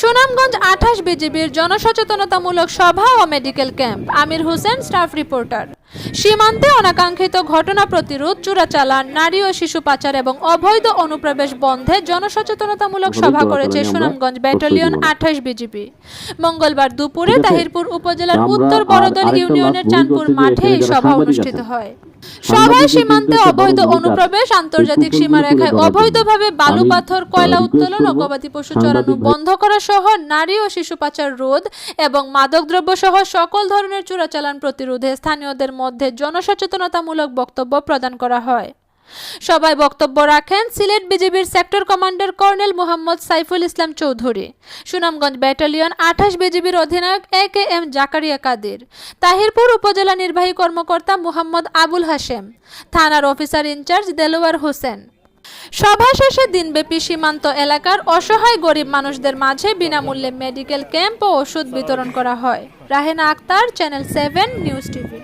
সুনামগঞ্জ আঠাশ বিজিবির জনসচেতনতামূলক সভা ও medical camp. Amir Hossain staff reporter. সীমান্তে অনাকাঙ্ক্ষিত ঘটনা প্রতিরোধ চোরাচালান নারী ও শিশু পাচার এবং অবৈধ অনুপ্রবেশ বন্ধে জনসচেতনতামূলক সভা করেছে সুনামগঞ্জ ব্যাটালিয়ন আঠাশ বিজিবি। মঙ্গলবার দুপুরে তাহিরপুর উপজেলার উত্তর বড়দল ইউনিয়নের চাঁদপুর যে মাঠে এই সভা অনুষ্ঠিত হয়। সভায় সীমান্তে অবৈধ অনুপ্রবেশ আন্তর্জাতিক সেই সীমা রেখায় তুলে ধরার অবৈধভাবে বালু পাথর কয়লা উত্তোলন ও গবাদি পশু চড়ানো বন্ধ করা সহ নারী ও শিশু পাচার রোধ এবং মাদকদ্রব্য সহ সকল ধরনের চোরাচালান প্রতিরোধে স্থানীয়দের মধ্যে জনসচেতনতামূলক বক্তব্য প্রদান করা হয়। সবাই বক্তব্য রাখেন সিলেট বিজিবির sector commander colonel Mohammad Saiful Islam Chowdhury, Sunamganj battalion আঠাশ বিজিবির অধিনায়ক A K M Zakaria Kader, Tahirpur উপজেলা নির্বাহী কর্মকর্তা মোহাম্মদ আবুল হাশেম, থানার অফিসার ইনচার্জ দেলোয়ার হোসেন। সভা শেষে দিনব্যাপী সীমান্ত এলাকার অসহায় গরিব মানুষদের মাঝে বিনামূল্যে মেডিকেল ক্যাম্প ও ওষুধ বিতরণ করা হয়। Rahena Akter, channel seven, news TV.